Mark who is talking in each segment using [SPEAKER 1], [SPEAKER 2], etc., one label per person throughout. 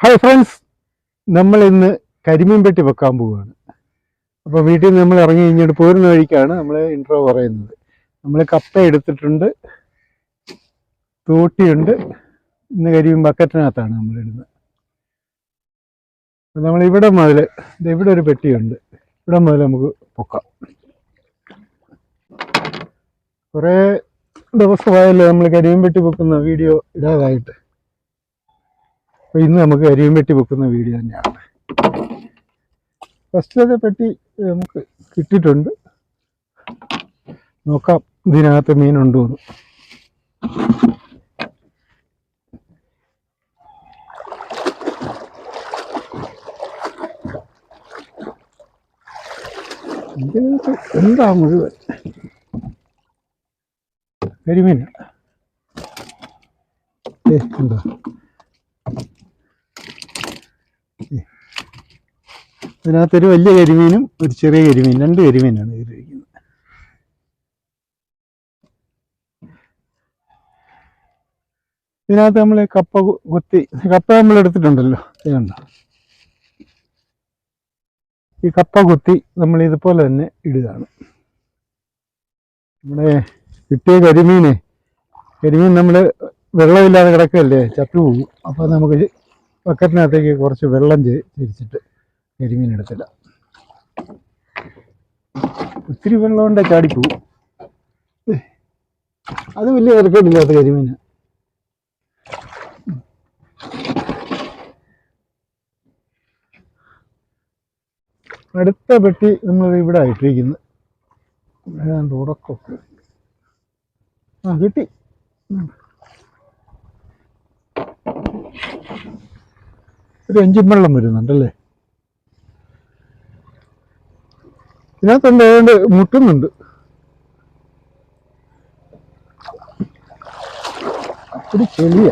[SPEAKER 1] Hi friends നമ്മൾ ഇന്ന് കരിമീൻ പെട്ടി വെക്കാൻ പോവുകയാണ്. അപ്പോൾ വീട്ടിൽ നിന്ന് നമ്മൾ ഇറങ്ങി കഴിഞ്ഞിട്ട് പോരുന്ന വഴിക്കാണ് നമ്മൾ ഇൻട്രോ പറയുന്നത്. നമ്മൾ കപ്പ എടുത്തിട്ടുണ്ട് തോട്ടിയുണ്ട് ഇന്ന് കരിമീൻ ബക്കറ്റിനകത്താണ് നമ്മൾ ഇടുന്നത്. അപ്പം നമ്മൾ ഇവിടെ മുതൽ ഇവിടെ ഒരു പെട്ടിയുണ്ട്. ഇവിടെ മുതൽ നമുക്ക് പൊക്കാം. കുറേ ദിവസമായല്ലോ നമ്മൾ കരിമീൻ പെട്ടി പൊക്കുന്ന വീഡിയോ ഇടാതായിട്ട്. അപ്പോൾ ഇന്ന് നമുക്ക് അരിയും പെട്ടി വെക്കുന്ന വീഡിയോ തന്നെയാണ്. ഫസ്റ്റത്തെ പെട്ടി നമുക്ക് കിട്ടിയിട്ടുണ്ട്. നോക്കാം ഇതിനകത്ത് മീനുണ്ടോ എന്ന്. എന്താ മുഴുവൻ? കരിമീൻ. ഏ എന്താ? ഇതിനകത്തൊരു വലിയ കരിമീനും ഒരു ചെറിയ കരിമീൻ രണ്ട് കരിമീനാണ് ഇതിലിരിക്കുന്നത്. ഇതിനകത്ത് നമ്മൾ കപ്പ കൊത്തി കപ്പ നമ്മൾ എടുത്തിട്ടുണ്ടല്ലോ ഇത് ഈ കപ്പ കുത്തി നമ്മൾ ഇതുപോലെ തന്നെ ഇടുകയാണ്. നമ്മുടെ കിട്ടിയ കരിമീനെ കരിമീൻ നമ്മൾ വെള്ളമില്ലാതെ കിടക്കുകയല്ലേ ചത്തുപോകും അപ്പോൾ നമുക്ക് ബക്കറ്റിനകത്തേക്ക് കുറച്ച് വെള്ളം തിരിച്ചിട്ട് കരിമീൻ എടുത്തില്ല ഒത്തിരി വെള്ളം കൊണ്ട് ചാടിപ്പോവും അത് വലിയ തിരക്കേടില്ലാത്ത കരിമീൻ അടുത്ത പെട്ടി നമ്മൾ ഇവിടെ ഇട്ടിരിക്കുന്നത്. ഏതാണ്ട് ആ കിട്ടി. ഒരു അഞ്ചും വെള്ളം വരുന്നുണ്ടല്ലേ? ഇതിനകത്തുണ്ട് ഏതാണ്ട് മുട്ടുന്നുണ്ട്. ഒരു ചെളിയ.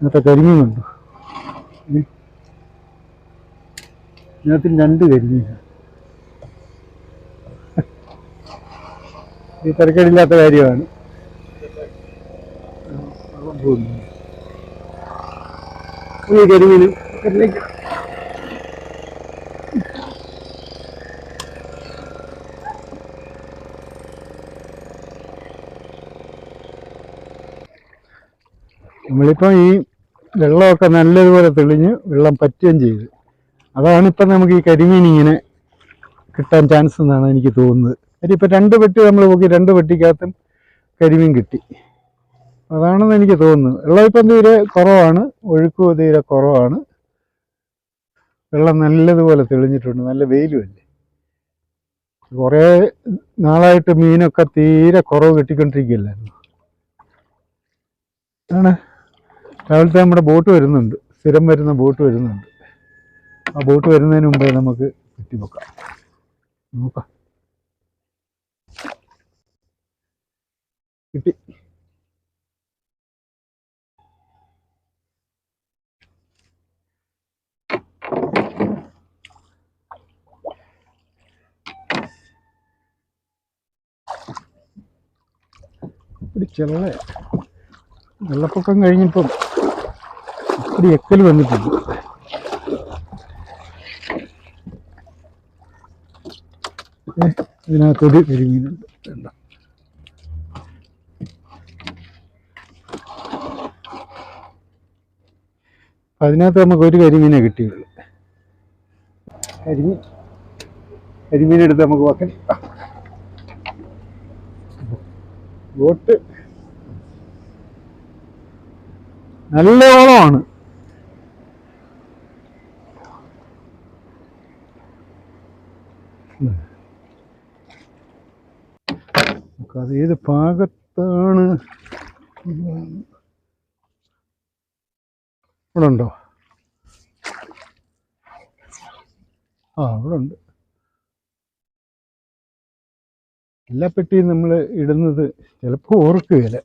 [SPEAKER 1] ഇന്നത്തെ കരിമീനുണ്ട്. ഉം. ഇതിനകത്ത് രണ്ട് കരിമീൻ ഈ തിരക്കേടില്ലാത്ത കാര്യമാണ്. പോകുന്നു ഈ കരിമീനും. കറിലേക്ക് നമ്മളിപ്പം ഈ വെള്ളമൊക്കെ നല്ലതുപോലെ തെളിഞ്ഞ് വെള്ളം പറ്റുകയും ചെയ്ത്. അതാണ് ഇപ്പം നമുക്ക് ഈ കരിമീൻ ഇങ്ങനെ കിട്ടാൻ ചാൻസ് എന്നാണ് എനിക്ക് തോന്നുന്നത്. അതിപ്പോൾ രണ്ട് പെട്ടി നമ്മൾ നോക്കി രണ്ട് പെട്ടിക്കകത്തും കരിമീൻ കിട്ടി. അതാണെന്ന് എനിക്ക് തോന്നുന്നു. വെള്ളമിപ്പം തീരെ കുറവാണ്. ഒഴുക്കും തീരെ കുറവാണ്. വെള്ളം നല്ലതുപോലെ തെളിഞ്ഞിട്ടുണ്ട്. നല്ല വെയിലുമല്ലേ? കുറേ നാളായിട്ട് മീനൊക്കെ തീരെ കുറവ് കിട്ടിക്കൊണ്ടിരിക്കുകയല്ലായിരുന്നു ആണ്. രാവിലത്തെ നമ്മുടെ ബോട്ട് വരുന്നുണ്ട്. സ്ഥിരം വരുന്ന ബോട്ട് വരുന്നുണ്ട്. ആ ബോട്ട് വരുന്നതിന് മുമ്പേ നമുക്ക് നോക്കാം നോക്കാം. കിട്ടി. പിടിച്ചുള്ള വെള്ളപ്പൊക്കം കഴിഞ്ഞപ്പം ഒത്തിരി എക്കൽ വന്നിട്ടുണ്ട്. അതിനകത്തൊരു കരിമീനുണ്ട് കണ്ടോ അതിനകത്ത് നമുക്ക് ഒരു കരിമീനെ കിട്ടിയുള്ളൂ. കരിമീൻ കരിമീനെടുത്ത് നമുക്ക് വെക്കാൻ ബോട്ട് നല്ല ഓളമാണ് അത് ഏത് ഭാഗത്താണ്? ഇവിടെ ഉണ്ടോ ആ ഇവിടെ ഉണ്ട് എല്ലാ പെട്ടിയും നമ്മൾ ഇടുന്നത് ചിലപ്പോൾ ഓർക്കുകയില്ല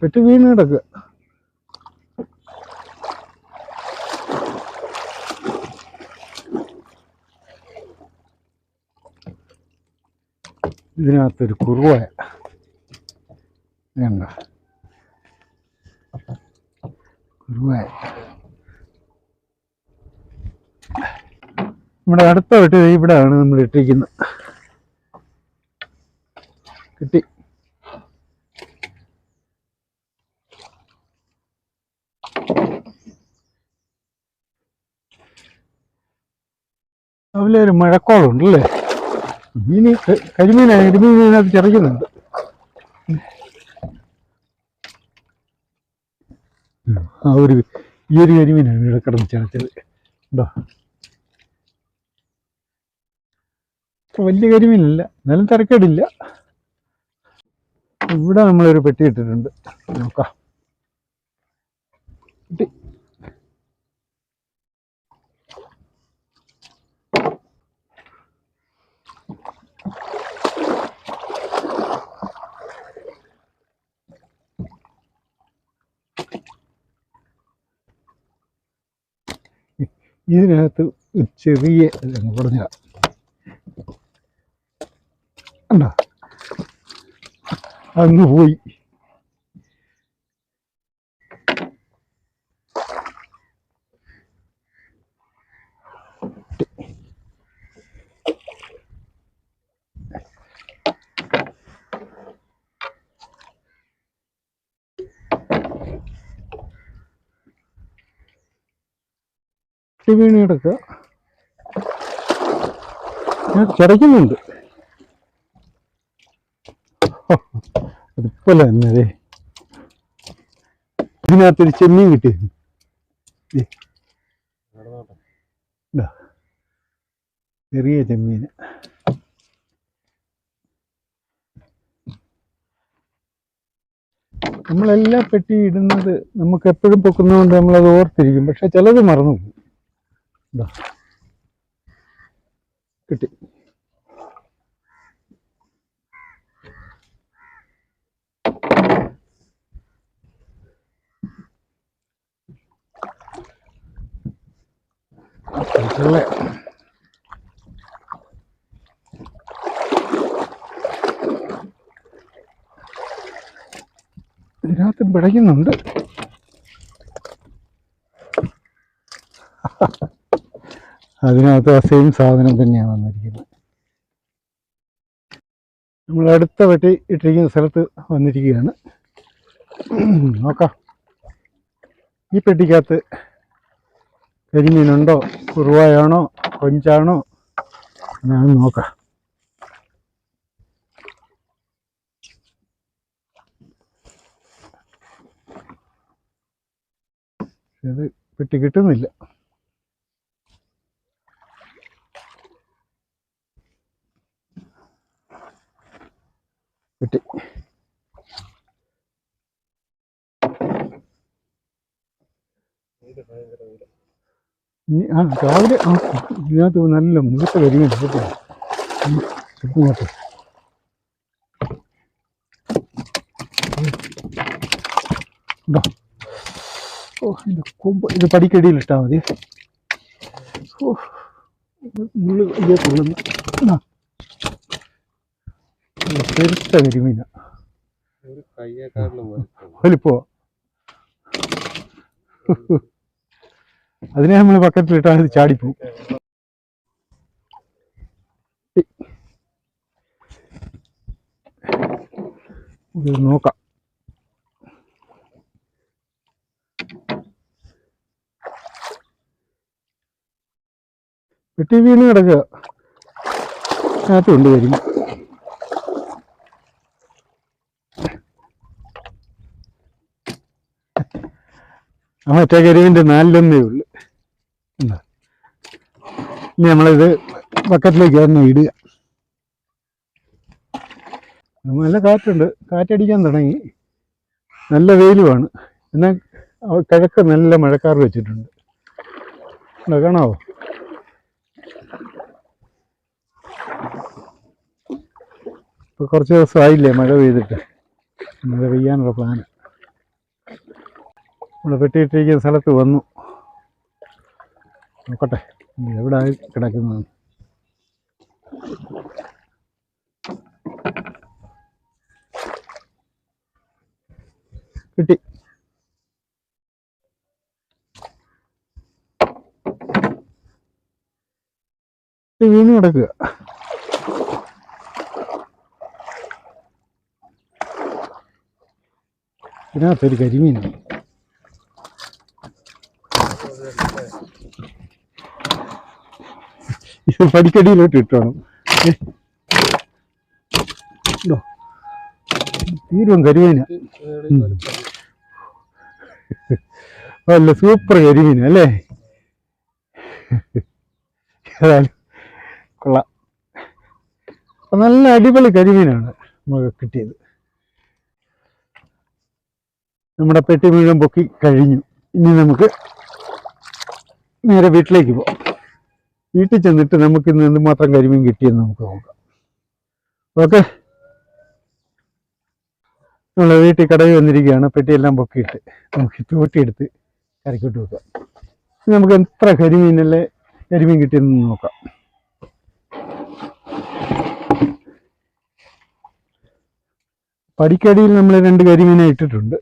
[SPEAKER 1] പെട്ടി വീണ് കിടക്കുക ഇതിനകത്തൊരു കുറുവായ. വേണ്ട കുറുവായ. നമ്മുടെ അടുത്ത വെട്ടി ഇവിടെയാണ് നമ്മൾ ഇട്ടിരിക്കുന്നത്. കിട്ടി. രാവിലെ ഒരു മഴക്കോളുണ്ടല്ലേ? മീൻ കരിമീനാണ് കരിമീൻ ഇതിനകത്ത് ചിറയ്ക്കുന്നുണ്ട് ആ ഒരു ഈ ഒരു കരിമീനാണ് ഇവിടെ കിടന്ന് ചിറച്ചത് ഉണ്ടോ വലിയ കാര്യമില്ല. എന്നാലും തിരക്കേടില്ല. ഇവിടെ നമ്മളൊരു പെട്ടി ഇട്ടിട്ടുണ്ട്. നോക്കാം. കിട്ടി ഇതിനകത്ത് ചെറിയ പറഞ്ഞ കണ്ടോ അങ്ങ് പോയി. വീണ് കിടക്കുക. ഞാൻ കിടക്കുന്നുണ്ട് അതിപ്പോലെ തന്നെ അതെ ഇതിനകത്തൊരു ചെമ്മീൻ കിട്ടിയിരുന്നു. ചെറിയ ചെമ്മീൻ. നമ്മളെല്ലാ പെട്ടി ഇടുന്നത് നമുക്ക് എപ്പോഴും പൊക്കുന്നതുകൊണ്ട് നമ്മളത് ഓർത്തിരിക്കും. പക്ഷെ ചിലത് മറന്നു പോകും. കിട്ടി. ഉള്ള ഇതിനകത്ത് പിടയ്ക്കുന്നുണ്ട്. അതിനകത്ത് ആ സെയിം സാധനം തന്നെയാണ് വന്നിരിക്കുന്നത്. നമ്മൾ അടുത്ത വെട്ടി ഇട്ടിരിക്കുന്ന സ്ഥലത്ത് വന്നിരിക്കുകയാണ്. നോക്കാം. ഈ പെട്ടിക്കകത്ത് കരിമീനുണ്ടോ കുറുവായാണോ? കൊഞ്ചാണോ? ഞാൻ നോക്കാം. ഇത് പെട്ടി കിട്ടുന്നില്ല. ആ രാവിലെ ആ ഇതിനകത്ത് നല്ല മുഴുത്ത കരിമീൻ കേട്ടോ ഉണ്ടോ ഓ ഇത് കൊമ്പ് ഇത് പടിക്കടിയിൽ ഇട്ടാൽ മതി. ഓ ഇത് ഇതേ കൊള്ളുന്നു. ആ. പെരുത്ത കരിമീന.
[SPEAKER 2] വലിപ്പോ.
[SPEAKER 1] അതിനെ നമ്മൾ ബക്കറ്റിലിട്ടാൽ അത് ചാടിപ്പോവും. ഇത് നോക്കാം. വെട്ടി വീണ് കിടക്കുക. അതിനകത്ത് വരും ആ മറ്റേ കരിവിന്റെ നാലിലൊന്നേ ഉള്ളു. എന്താ? ഇനി നമ്മളിത് ബക്കറ്റിലേക്ക് തന്നെ ഇടുക. നല്ല കാറ്റുണ്ട്. കാറ്റടിക്കാൻ തുടങ്ങി. നല്ല വെയിലുമാണ്. എന്നാൽ കിഴക്ക് നല്ല മഴക്കാർ വെച്ചിട്ടുണ്ട്. കാണാവോ? ഇപ്പൊ കുറച്ച് ദിവസമായില്ലേ മഴ പെയ്തിട്ട്. മഴ പെയ്യാനുള്ള പ്ലാൻ നമ്മൾ വെട്ടിയിട്ടിരിക്കുന്ന സ്ഥലത്ത് വന്നു. നോക്കട്ടെ എവിടെ ആയി കിടക്കുന്നത്? കിട്ടി. വീണ് കിടക്കുക. ഇതിനകത്തൊരു കരിമീനാണ് ഇത് പടിക്കടിയിലോട്ട് ഇട്ടോണം. തീരും കരിമീന. അല്ല സൂപ്പർ കരിമീൻ അല്ലേ? കൊള്ളാം. നല്ല അടിപൊളി കരിമീനാണ് നമുക്ക് കിട്ടിയത്. നമ്മുടെ പെട്ടി മുഴുവൻ പൊക്കി കഴിഞ്ഞു. ഇനി നമുക്ക് നേരെ വീട്ടിലേക്ക് പോകാം. വീട്ടിൽ ചെന്നിട്ട് നമുക്ക് ഇന്ന് എന്തുമാത്രം കരിമീൻ കിട്ടിയെന്ന് നമുക്ക് നോക്കാം. ഓക്കെ. നമ്മൾ വീട്ടിൽ കടയിൽ വന്നിരിക്കുകയാണ്. പെട്ടിയെല്ലാം പൊക്കിയിട്ട് നമുക്ക് ചൂട്ടിയെടുത്ത് കരക്കോട്ട് വെക്കാം. നമുക്ക് എത്ര കരിമീനല്ലേ കരിമീൻ കിട്ടിയെന്ന് നോക്കാം. പടിക്കടിയിൽ നമ്മൾ രണ്ട് കരിമീനെ ഇട്ടിട്ടുണ്ട്.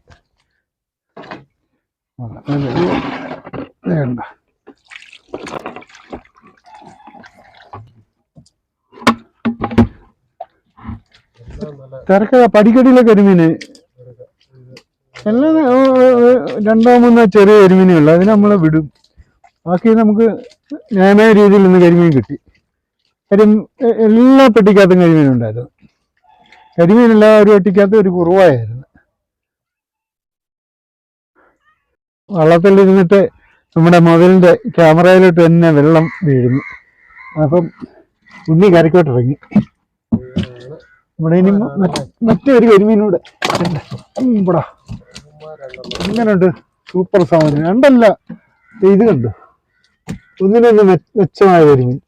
[SPEAKER 1] വേണ്ട. തിരക്കഥ പടിക്കടിയിലെ കരിമീന് എല്ലാം രണ്ടോ മൂന്നോ ചെറിയ കരിമീനേ ഉള്ളു. അതിന് നമ്മൾ വിടും. ബാക്കി നമുക്ക് ന്യായമായ രീതിയിൽ നിന്ന് കരിമീൻ കിട്ടി. കരി എല്ലാ പെട്ടിക്കകത്തും കരിമീൻ എല്ലാ ഒരു പെട്ടിക്കകത്തും ഒരു കുറവായിരുന്നു. വള്ളത്തിൽ ഇരുന്നിട്ട് നമ്മുടെ മൊബൈലിന്റെ ക്യാമറയിലോട്ട് തന്നെ വെള്ളം വീഴുന്നു. അപ്പം ഉണ്ണി കരക്കോട്ടിറങ്ങി. ഇവിടെ ഇനി മറ്റൊരു കരിമീനൂടെ. ഇവിടെ. എങ്ങനെയുണ്ട് സൂപ്പർ സാധനം. രണ്ടല്ല. ഇത് കണ്ടു? ഒന്നിനൊന്ന് മെച്ചമായ കരിമീൻ.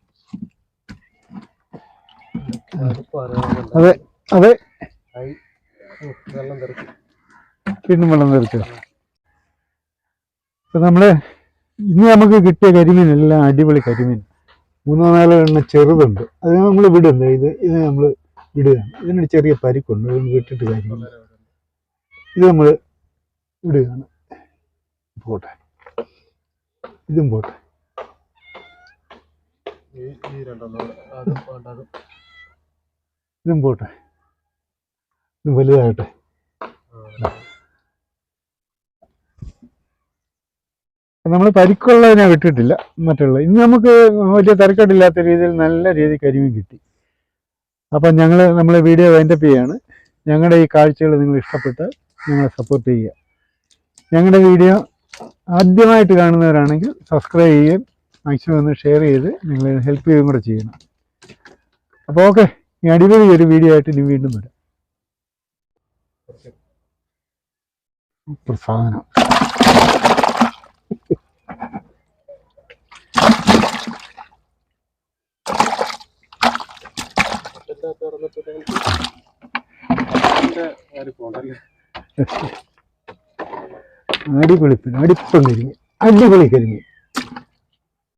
[SPEAKER 1] അതെ അതെ. വീണ്ടും വെള്ളം നിറച്ചു ഇപ്പൊ നമ്മൾ ഇന്ന് നമുക്ക് കിട്ടിയ കരിമീൻ എല്ലാം അടിപൊളി കരിമീൻ. മൂന്നോ നാലോ എണ്ണം ചെറുതുണ്ട്. അത് നമ്മൾ വിടുന്നത് ഇത് ഇത് നമ്മൾ വിടുകയാണ് ഇതിനൊരു ചെറിയ പരിക്കുണ്ട്. വിട്ടിട്ട് കാര്യമില്ല. ഇത് നമ്മൾ ഇടുകയാണ്. പോട്ടെ. ഇതും പോട്ടെ. ഇതും പോട്ടെ. ഇത് വലുതാകട്ടെ. നമ്മൾ പരിക്കുള്ളതിനെ വിട്ടിട്ടില്ല. മറ്റുള്ള. ഇന്ന് നമുക്ക് വലിയ തിരക്കടില്ലാത്ത രീതിയിൽ നല്ല രീതിയിൽ കരിമീൻ കിട്ടി. അപ്പം ഞങ്ങൾ നമ്മൾ വീഡിയോ വൈൻഡപ്പ് ചെയ്യാണ്. ഞങ്ങളുടെ ഈ കാഴ്ചകൾ നിങ്ങൾ ഇഷ്ടപ്പെട്ട് ഞങ്ങളെ സപ്പോർട്ട് ചെയ്യുക. ഞങ്ങളുടെ വീഡിയോ ആദ്യമായിട്ട് കാണുന്നവരാണെങ്കിൽ സബ്സ്ക്രൈബ് ചെയ്യുകയും മാക്സിമം ഒന്ന് ഷെയർ ചെയ്ത് നിങ്ങൾ ഹെൽപ്പ് ചെയ്യുകയും കൂടെ ചെയ്യണം. അപ്പോൾ ഓക്കെ ഈ അടിപൊളി ഒരു വീഡിയോ ആയിട്ട് ഇനി വീണ്ടും വരാം. സാധനം അടിപൊളി അടിപ്പം കരിഞ്ഞ് അടിപൊളി കരിമീൻ.